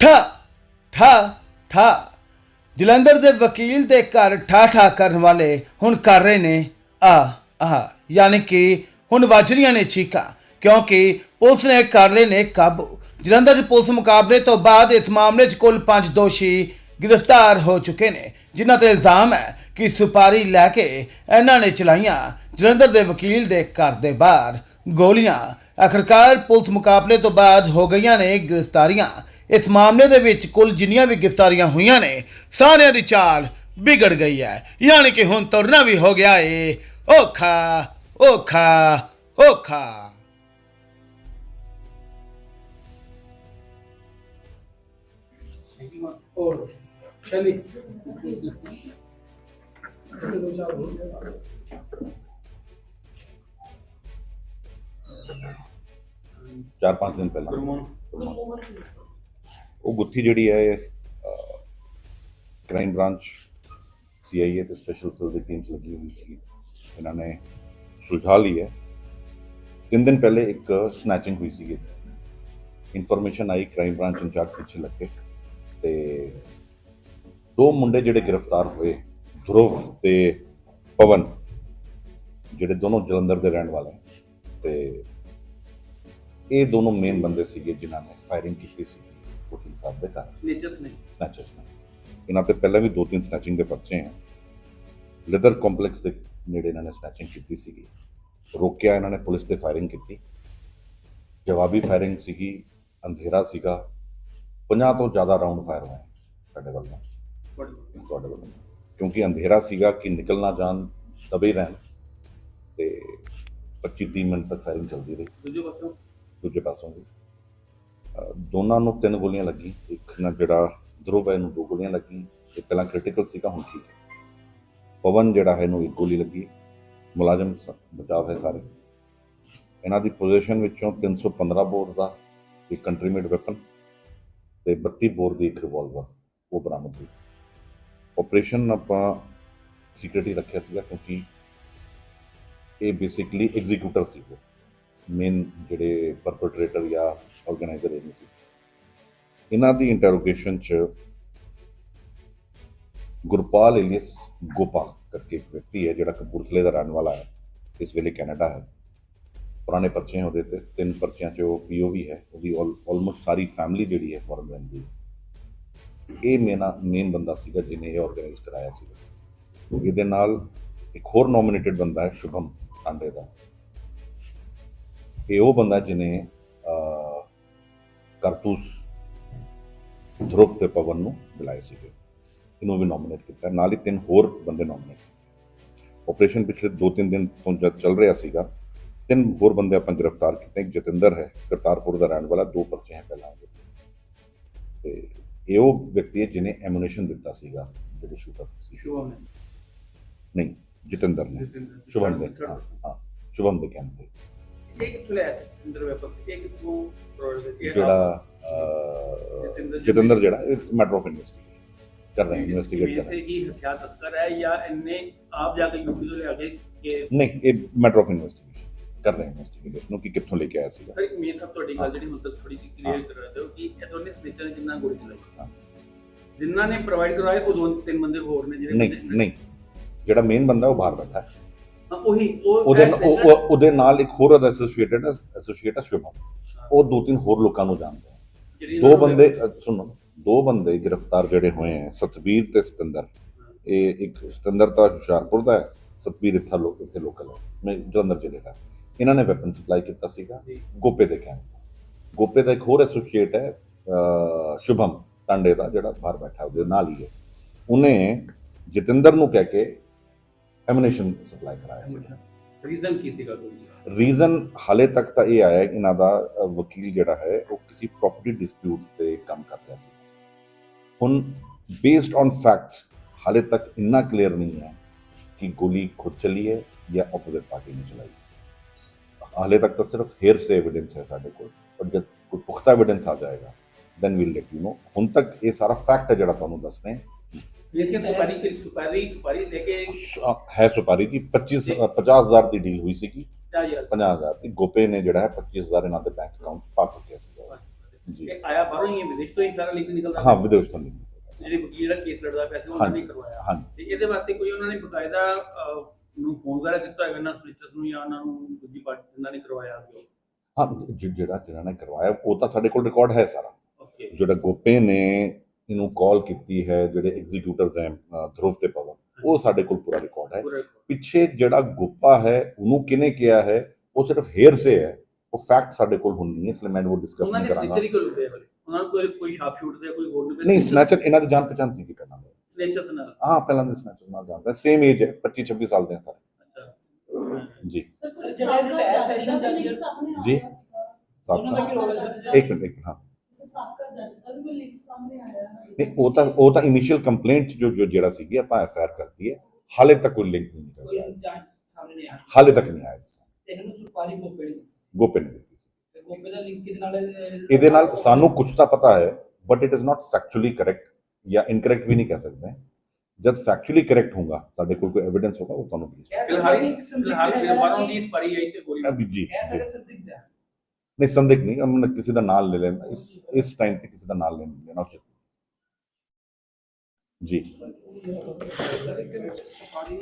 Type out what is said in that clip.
ਠਾ ਠਾ ਠਾ। ਜਲੰਧਰ ਦੇ ਵਕੀਲ ਦੇ ਘਰ ਠਾ ਠਾ ਕਰਨ ਵਾਲੇ ਹੁਣ ਕਰ ਰਹੇ ਨੇ ਆ ਆ। ਯਾਨੀ ਕਿ ਹੁਣ ਵੱਜ ਰਹੀਆਂ ਨੇ ਚੀਕਾਂ, ਕਿਉਂਕਿ ਪੁਲਿਸ ਨੇ ਕਰ ਲਏ ਨੇ ਕਾਬੂ। ਜਲੰਧਰ ਦੇ ਪੁਲਿਸ ਮੁਕਾਬਲੇ ਤੋਂ ਬਾਅਦ ਇਸ ਮਾਮਲੇ 'ਚ ਕੁੱਲ 5 ਦੋਸ਼ੀ ਗ੍ਰਿਫਤਾਰ ਹੋ ਚੁੱਕੇ ਨੇ, ਜਿਨ੍ਹਾਂ ਤੇ ਇਲਜ਼ਾਮ ਹੈ ਕਿ ਸੁਪਾਰੀ ਲੈ ਕੇ ਇਹਨਾਂ ਨੇ ਚਲਾਈਆਂ ਜਲੰਧਰ ਦੇ ਵਕੀਲ ਦੇ ਘਰ ਦੇ ਬਾਹਰ ਗੋਲੀਆਂ। ਆਖਰਕਾਰ ਪੁਲਿਸ ਮੁਕਾਬਲੇ ਤੋਂ ਬਾਅਦ ਹੋ ਗਈਆਂ ਨੇ ਗ੍ਰਿਫਤਾਰੀਆਂ। ਇਸ ਮਾਮਲੇ ਦੇ ਵਿੱਚ ਕੁੱਲ ਜਿੰਨੀਆਂ ਵੀ ਗ੍ਰਿਫਤਾਰੀਆਂ ਹੋਈਆਂ ਨੇ ਸਾਰਿਆਂ ਦੀ ਚਾਲ ਵਿਗੜ ਗਈ ਹੈ ਯਾਨੀ ਕਿ ਹੁਣ ਤੁਰਨਾ ਵੀ ਹੋ ਗਿਆ ਏ ਔਖਾ ਔਖਾ ਔਖਾ और चलिए ਚਾਰ ਪੰਜ ਦਿਨ ਪਹਿਲਾਂ गुरमोहन ਉਹ ਗੁੱਥੀ ਜਿਹੜੀ ਹੈ ਕ੍ਰਾਈਮ ਬ੍ਰਾਂਚ ਸੀਆਈਏ ਤੇ ਸਪੈਸ਼ਲ ਸੈੱਲ ਦੀ ਟੀਮ 'ਚ ਲੱਗੀ ਹੋਈ ਸੀ। ਇਹਨਾਂ ਨੇ ਸੁਲਝਾ ਲਈ ਹੈ। ਤਿੰਨ ਦਿਨ ਪਹਿਲੇ ਇੱਕ ਸਨੈਚਿੰਗ ਹੋਈ ਸੀ ਇਨਫੋਰਮੇਸ਼ਨ ਆਈ ਕ੍ਰਾਈਮ ਬ੍ਰਾਂਚ ਇੰਚਾਰਜ ਪਿੱਛੇ ਲੱਗੇ ਕੇ ਤੇ ਦੋ ਮੁੰਡੇ ਜਿਹੜੇ ਗ੍ਰਿਫਤਾਰ ਹੋਏ, ਧਰੁਵ ਤੇ ਪਵਨ, ਜਿਹੜੇ ਦੋਨੋਂ ਜਲੰਧਰ ਦੇ ਰਹਿਣ ਵਾਲੇ ਹੈ ਤੇ ਇਹ ਦੋਨੋਂ ਮੇਨ ਬੰਦੇ ਸੀਗੇ ਜਿਨ੍ਹਾਂ ਨੇ ਫਾਇਰਿੰਗ ਕੀਤੀ ਸੀ ਕੋਠੀ ਸਾਹਿਬ ਦੇ ਘਰ। ਸਨੇਚਰਸ ਨੇ। ਸਨੈਚਰਸ ਨੇ। ਇਹਨਾਂ ਤੇ ਪਹਿਲਾਂ ਵੀ ਦੋ ਤਿੰਨ ਸਨੈਚਿੰਗ ਦੇ ਪਰਚੇ ਆ। ਲੈਦਰ ਕੰਪਲੈਕਸ ਦੇ ਨੇੜੇ ਇਹਨਾਂ ਨੇ ਸਨੈਚਿੰਗ ਕੀਤੀ ਸੀਗੀ। ਰੋਕਿਆ ਇਹਨਾਂ ਨੇ ਪੁਲਿਸ ਤੇ ਫਾਇਰਿੰਗ ਕੀਤੀ। ਜਵਾਬੀ ਫਾਇਰਿੰਗ ਸੀਗੀ ਅੰਧੇਰਾ ਸੀਗਾ। 50 ਤੋਂ ਜ਼ਿਆਦਾ ਰਾਉਂਡ ਫਾਇਰ ਹੋਏ ਸਾਡੇ ਵੱਲੋਂ ਤੁਹਾਡੇ ਵੱਲੋਂ। ਕਿਉਂਕਿ ਅੰਧੇਰਾ ਸੀਗਾ ਕਿ ਨਿਕਲ ਨਾ ਜਾਣ ਦਬੇ ਰਹਿਣ। ਤੇ 25 ਮਿੰਟ ਤੱਕ ਫਾਇਰਿੰਗ ਚੱਲਦੀ ਰਹੀ। ਦੂਜੇ ਪਾਸੋਂ। ਦੂਜੇ ਪਾਸੋਂ ਵੀ ਦੋਨਾਂ ਨੂੰ ਤਿੰਨ ਗੋਲੀਆਂ ਲੱਗੀ ਇੱਕ ਨਾ ਜਿਹੜਾ ਧਰੁਵ ਹੈ, ਇਹਨੂੰ ਦੋ ਗੋਲੀਆਂ ਲੱਗੀ ਇਹ ਪਹਿਲਾਂ ਕ੍ਰਿਟੀਕਲ ਸੀਗਾ, ਹੁਣ ਠੀਕ ਹੈ। ਪਵਨ ਜਿਹੜਾ ਹੈ, ਇਹਨੂੰ ਇੱਕ ਗੋਲੀ ਲੱਗੀ। ਮੁਲਾਜ਼ਮ ਬਚਾਵ ਹੈ ਸਾਰੇ। ਇਹਨਾਂ ਦੀ ਪੋਜੀਸ਼ਨ ਵਿੱਚੋਂ 315 ਬੋਰ ਦਾ ਇੱਕ ਕੰਟਰੀ ਮੇਡ ਵੈਪਨ ਤੇ 32 ਬੋਰ ਦੀ ਇੱਕ ਰਿਵਾਲਵਰ ਉਹ ਬਰਾਮਦ ਹੋਈ। ਆਪਰੇਸ਼ਨ ਆਪਾਂ ਸੀਕ੍ਰੀਟ ਹੀ ਰੱਖਿਆ ਸੀਗਾ ਕਿਉਂਕਿ ਇਹ ਬੇਸਿਕਲੀ ਐਗਜ਼ੀਕਿਊਟਰ ਸੀ ਉਹ। ਮੇਨ ਜਿਹੜੇ ਪਰਪਟਰੇਟਰ ਜਾਂ ਆਰਗੇਨਾਈਜ਼ਰ ਇਹ ਸੀ। ਇਹਨਾਂ ਦੀ ਇੰਟਰੋਗੇਸ਼ਨ ਚ ਗੁਰਪਾਲ ਏਲੀਅਸ ਗੋਪਾ ਕਰਕੇ ਇੱਕ ਵਿਅਕਤੀ ਹੈ ਜਿਹੜਾ ਕਪੂਰਥਲੇ ਦਾ ਰਹਿਣ ਵਾਲਾ ਹੈ, ਇਸ ਵੇਲੇ ਕੈਨੇਡਾ ਹੈ। ਪੁਰਾਣੇ ਪਰਚੇ ਉਹਦੇ ਤੇ, ਤਿੰਨ ਪਰਚਿਆਂ ਚ ਉਹ ਪੀਓਵੀ ਹੈ, ਉਹਦੀ ਆਲਮੋਸਟ ਸਾਰੀ ਫੈਮਿਲੀ ਜਿਹੜੀ ਹੈ ਫੋਰਨ ਰਹਿੰਦੀ ਹੈ। ਇਹ ਮੇਨਾ ਮੇਨ ਬੰਦਾ ਸੀਗਾ ਜਿਹਨੇ ਇਹ ਆਰਗੇਨਾਈਜ਼ ਕਰਾਇਆ ਸੀ ਇਹਦੇ ਨਾਲ ਇੱਕ ਹੋਰ ਨੋਮੀਨੇਟਡ ਬੰਦਾ ਹੈ, ਸ਼ੁਭਮ ਆਂਡੇ ਦਾ। ਇਹ ਉਹ ਬੰਦਾ ਜਿਹਨੇ ਕਰਤੂਸ ਧਰੁਵ ਤੇ ਪਵਨ ਨੂੰ ਦਿਲਾਏ ਸੀਗੇ। ਇਹਨੂੰ ਵੀ ਨੋਮੀਨੇਟ ਕੀਤਾ। ਨਾਲ ਹੀ ਤਿੰਨ ਹੋਰ ਬੰਦੇ ਨੋਮੀਨੇਟ ਆਪਰੇਸ਼ਨ ਪਿਛਲੇ 2-3 ਦਿਨ ਤੋਂ ਚੱਲ ਰਿਹਾ ਸੀਗਾ ਤਿੰਨ ਹੋਰ ਬੰਦੇ ਆਪਾਂ ਗ੍ਰਿਫਤਾਰ ਕੀਤੇ। ਇੱਕ ਜਤਿੰਦਰ ਹੈ ਕਰਤਾਰਪੁਰ ਦਾ ਰਹਿਣ ਵਾਲਾ। ਦੋ ਪਰਚੇ ਹੈ ਪਹਿਲਾਂ ਉਹਦੇ ਤੇ। ਇਹ ਉਹ ਵਿਅਕਤੀ ਹੈ ਜਿਹਨੇ ਐਮੂਨੇਸ਼ਨ ਦਿੱਤਾ ਸੀਗਾ ਜਿਹੜੇ ਸ਼ੂਟਰ ਸੀ। ਸ਼ੁਭਮ ਨੇ ਨਹੀਂ ਜਤਿੰਦਰ ਨੇ। ਸ਼ੁਭਮ ਦੇ ਹਾਂ ਸ਼ੁਭਮ ਦੇ ਕਹਿੰਦੇ ਇਹ ਕਿੱਥੋਂ ਲਿਆ ਸੀ ਜਤਿੰਦਰ ਵੈਪਕ ਇਹ ਕਿੱਥੋਂ ਪ੍ਰੋਡਕਟ ਇਹ ਜਿਹੜਾ ਅਹ, ਜਤਿੰਦਰ ਜਿਹੜਾ ਮੈਟਰ ਆਫ ਇਨਵੈਸਟੀਗੇਸ਼ਨ ਕਰ ਰਹੇ ਇਨਵੈਸਟੀਗੇਟ ਕਰ ਰਹੇ ਕਿ ਹਥਿਆਰ ਤਸਕਰ ਹੈ ਜਾਂ ਇਹਨੇ ਆਪ ਜਾ ਕੇ ਯੂਪੀ ਤੋਂ ਲਿਆ ਕੇ ਕਿ ਹਾਂ। ਨਹੀਂ ਇਹ ਮੈਟਰ ਆਫ ਇਨਵੈਸਟੀਗੇਸ਼ਨ ਕਰ ਰਹੇ ਇਨਵੈਸਟੀਗੇਸ਼ਨ ਨੂੰ ਕਿ ਕਿੱਥੋਂ ਲੈ ਕੇ ਆਇਆ ਸੀਗਾ ਸਰ ਇੱਕ ਮੇਨ ਸਭ ਤੁਹਾਡੀ ਗੱਲ ਜਿਹੜੀ ਹੁਣ ਤੱਕ ਥੋੜੀ ਜਿਹੀ ਕਲੀਅਰ ਕਰ ਰਹੇ ਹੋ ਕਿ ਇਹ ਦੋਨੇ ਸਨੇਚਰ ਨੇ ਜਿੰਨਾ ਗੋਲੀ ਹਾਂ। ਚਲਾਈ ਜਿਨ੍ਹਾਂ ਨੇ ਪ੍ਰੋਵਾਈਡ ਕਰਵਾਏ ਉਹ ਦੋ ਤਿੰਨ ਬੰਦੇ ਹੋਰ ਨੇ ਜਿਹੜੇ ਨਹੀਂ ਬੰਦੇ- ਨਹੀਂ ਜਿਹੜਾ ਮੇਨ ਬੰਦਾ ਉਹ ਬਾਹਰ ਬੈਠਾ ਹੈ। ਉਹੀ ਉਹ ਉਹਦੇ ਉਹਦੇ ਨਾਲ ਇੱਕ ਹੋਰ ਐਸੋਸੀਏਟਡ ਐਸੋਸੀਏਟ ਸ਼ੁਭਮ। ਉਹ ਦੋ ਤਿੰਨ ਹੋਰ ਲੋਕਾਂ ਨੂੰ ਜਾਣਦਾ ਹੈ ਦੋ ਬੰਦੇ ਸੁਣੋ ਦੋ ਬੰਦੇ ਗ੍ਰਿਫਤਾਰ ਜਿਹੜੇ ਹੋਏ ਹੈ ਸਤਬੀਰ ਤੇ ਸਤਿੰਦਰ। ਇਹ ਇੱਕ ਸਤਿੰਦਰ ਤਾਂ ਹੁਸ਼ਿਆਰਪੁਰ ਦਾ ਹੈ ਸਤਬੀਰ ਇੱਥਾ ਲੋਕ ਇੱਥੇ ਲੋਕਲ ਹੈ ਮੈਂ ਜਲੰਧਰ ਜ਼ਿਲ੍ਹੇ ਦਾ। ਇਹਨਾਂ ਨੇ ਵੈਪਨ ਸਪਲਾਈ ਕੀਤਾ ਸੀਗਾ। ਗੋਪੇ ਦੇ ਕਹਿਣ ਗੋਪੇ ਦਾ ਇੱਕ ਹੋਰ ਐਸੋਸੀਏਟ ਹੈ ਸ਼ੁਭਮ ਟਾਂਡੇ ਦਾ ਜਿਹੜਾ ਬਾਹਰ ਬੈਠਾ ਉਹਦੇ ਨਾਲ ਹੀ ਹੈ। ਉਹਨੇ ਜਤਿੰਦਰ ਨੂੰ ਕਹਿ ਕੇ ਐਮੂਨੇਸ਼ਨ ਸਪਲਾਈ ਕਰਾਇਆ ਸੀ ਰੀਜ਼ਨ ਕੀ ਸੀਗਾ ਕੋਈ ਰੀਜ਼ਨ ਹਾਲੇ ਤੱਕ ਤਾਂ ਇਹ ਆਇਆ ਕਿ ਇਹਨਾਂ ਦਾ ਵਕੀਲ ਜਿਹੜਾ ਹੈ ਉਹ ਕਿਸੇ ਪ੍ਰਾਪਰਟੀ ਡਿਸਪਿਊਟ ਤੇ ਕੰਮ ਕਰ ਰਿਹਾ ਸੀ ਹੁਣ ਬੇਸਡ ਔਨ ਫੈਕਟਸ ਹਾਲੇ ਤੱਕ ਇੰਨਾ ਕਲੀਅਰ ਨਹੀਂ ਹੈ ਕਿ ਗੋਲੀ ਖੁਦ ਚਲੀ ਹੈ ਜਾਂ ਆਪੋਜ਼ਿਟ ਪਾਰਟੀ ਨੇ ਚਲਾਈ ਹਾਲੇ ਤੱਕ ਤਾਂ ਸਿਰਫ ਹੇਅਰ ਸੇ ਐਵੀਡੈਂਸ ਹੈ ਸਾਡੇ ਕੋਲ ਪਰ ਜਦ ਕੋਈ ਪੁਖਤਾ ਐਵੀਡੈਂਸ ਆ ਜਾਏਗਾ then we'll let you know ਹੁਣ ਤੱਕ ਇਹ ਸਾਰਾ ਫੈਕਟ ਹੈ ਜਿਹੜਾ ਤੁਹਾਨੂੰ ਦੱਸ ਰਹੇ ਹਾਂ ये सुपारी से सुपारी सुपारी लेके ਸ- ਹੈ ਸੁਪਾਰੀ ਦੀ 25 50000 ਦੀ ਡੀਲ ਹੋਈ ਸੀਗੀ क्या यार 50000 ਦੀ ਗੋਪੇ ਨੇ ਜਿਹੜਾ ਹੈ 25000 ਇਹਨਾਂ ਦੇ ਬੈਂਕ ਅਕਾਊਂਟ 'ਚ ਪਾ ਚੁੱਕਿਆ ਸੀਗਾ ਜੀ ਇਹ ਆਇਆ ਬਾਹਰੋਂ ਹੀ ਹੈ, ਵਿਦੇਸ਼ ਤੋਂ ਹੀ ਸਾਰਾ ਲਿੰਕ ਨਿਕਲਦਾ ਹਾਂ ਵਿਦੇਸ਼ ਤੋਂ ਨਹੀਂ ਜਿਹੜੇ ਵਕੀਲ ਜਿਹੜਾ ਕੇਸ ਲੜਦਾ ਪਿਆ ਸੀ ਉਹਨਾਂ ਨੇ ਹਾਂਜੀ ਕਰਵਾਇਆ ਹਾਂਜੀ ਤੇ ਇਹਦੇ ਵਾਸਤੇ ਕੋਈ ਉਹਨਾਂ ਨੇ ਬਕਾਇਦਾ ਅਹ, ਨੂੰ ਫੋਨ ਵਗੈਰਾ ਕੀਤਾ ਹੋਵੇਗਾ ਨਾ ਸੋਲਿਸਿਟਰਸ ਨੂੰ ਜਾਂ ਉਹਨਾਂ ਨੂੰ ਦੂਜੀ ਪਾਰਟੀ ਜਿਨ੍ਹਾਂ ਨੇ ਕਰਵਾਇਆ ਸੀ ਹਾਂ ਜਿ- ਜਿਹੜਾ ਜਿਹਨਾਂ ਨੇ ਕਰਵਾਇਆ ਉਹ ਤਾਂ ਸਾਡੇ ਕੋਲ ਰਿਕਾਰਡ ਹੈ ਸਾਰਾ ਓਕੇ ਜਿਹੜਾ ਗੋਪੇ ਨੇ ਇਹਨੂੰ ਕਾਲ ਕੀਤੀ ਹੈ ਜਿਹੜੇ ਐਗਜ਼ੀਕਿਊਟਰਸ ਹੈ ਧਰੁਵ ਤੇ ਪਵਨ ਉਹ ਸਾਡੇ ਕੋਲ ਪੂਰਾ ਰਿਕਾਰਡ ਹੈ। ਪਿੱਛੇ ਜਿਹੜਾ ਗੋਪਾ ਹੈ ਉਹਨੂੰ ਕਿਨੇ ਕਿਹਾ ਹੈ? ਉਹ ਸਿਰਫ ਹੇਅਰ ਸੇ ਹੈ। ਉਹ ਫੈਕਟ ਸਾਡੇ ਕੋਲ ਹੁਣ ਨਹੀਂ ਹੈ ਇਸ ਲਈ ਮੈਂ ਉਹ ਡਿਸਕਸ ਉਹਨਾਂ ਨਹੀਂ ਨੇ ਕਰਾਂਗਾ। ਸਨੇਚਰ ਹੀ ਕਰ ਲਏ ਵਾਲੇ ਉਹਨਾਂ ਨੂੰ ਕੋਈ ਕੋਈ ਸ਼ਾਪ ਸ਼ੂਟ ਤੇ ਕੋਈ ਹੋਰ ਨਹੀਂ ਸਨੈਚਰ ਇਹਨਾਂ ਦੀ ਜਾਣ ਪਛਾਣ ਸੀ ਕਿ ਪਹਿਲਾਂ ਦੇ। ਸਨੇਚਰ ਨਾਲ। ਹਾਂ ਪਹਿਲਾਂ ਦੇ ਸਨੈਚਰ ਨਾਲ ਜਾਣਦਾ। ਸੇਮ ਏਜ ਹੈ 25 26 ਸਾਲ ਦੇ ਸਾਰੇ। ਜੀ। ਸਰ ਜਿਹੜਾ ਸੈਸ਼ਨ ਜੀ। ਉਹਨਾਂ ਦਾ ਹੈ ਸਰ? ਇੱਕ ਮਿੰਟ ਇੱਕ ਮਿੰਟ ਹਾਂ। ਸਾਬਕਾ ਜੱਜ ਦਾ ਵੀ ਕੋਈ ਲਿੰਕ ਸਾਹਮਣੇ ਆਇਆ ਹੈ ਨਹੀਂ ਉਹ ਤਾਂ ਉਹ ਤਾਂ ਇਨੀਸ਼ੀਅਲ ਕੰਪਲੇਂਟ ਜੋ ਜੋ ਜਿਹੜਾ ਸੀਗੀ ਆਪਾਂ ਐਫਆਈਆਰ ਕਰਤੀ ਹੈ ਹਾਲੇ ਤੱਕ ਕੋਈ ਲਿੰਕ ਨਹੀਂ ਕੋਈ ਨਿਕਲਿਆ ਜਾਂਚ ਸਾਹਮਣੇ ਨਹੀਂ ਆਇਆ ਹਾਲੇ ਤੱਕ ਨਹੀਂ ਆਇਆ। ਤੇ ਇਹਨੂੰ ਸੁਪਾਰੀ ਗੋਪੇ ਨੇ ਗੋਪੇ ਨੇ ਦਿੱਤੀ ਸੀ। ਤੇ ਗੋਪੇ ਦਾ ਲਿੰਕ ਕਿਹਦੇ ਨਾਲ ਹੈ? ਇਹਦੇ ਨਾਲ ਸਾਨੂੰ ਕੁਝ ਤਾਂ ਪਤਾ ਹੈ but it is not factually correct ਜਾਂ ਇਨਕਰੈਕਟ ਵੀ ਨਹੀਂ ਕਹਿ ਸਕਦੇ। ਜਦ ਫੈਕਚੁਅਲੀ ਕਰੈਕਟ ਹੋਊਗਾ ਸਾਡੇ ਕੋਲ ਕੋਈ ਐਵੀਡੈਂਸ ਹੋਗਾ ਉਹ ਤੁਹਾਨੂੰ please- ਕਹਿ ਸਕਦੇ ਕਿ ਇੱਕ ਸੰਦਿਗਧ ਫਿਲਹਾਲ ਬਾਹਰੋਂ ਕਿ- ਦੀ ਸਪਾਰੀ ਆਈ ਤੇ ਗੋਲੀ ਅਭੀ ਜੀ ਕਹਿ। ਸਕਦੇ ਸੰਦਿਗਧ ਹੈ। ਨਹੀਂ ਸੰਦੇਹ ਨਹੀਂ ਅਮਨ ਕਿਸੇ ਦਾ ਨਾਮ ਲੈ ਲੈਣਾ ਇਸ ਇਸ ਟਾਈਮ ਤੇ ਕਿਸੇ ਦਾ ਨਾਮ ਲੈਣਾ ਲੈਣਾ ਉਚਿਤ ਨਹੀਂ। ਜੀ ਸੁਪਾਰੀ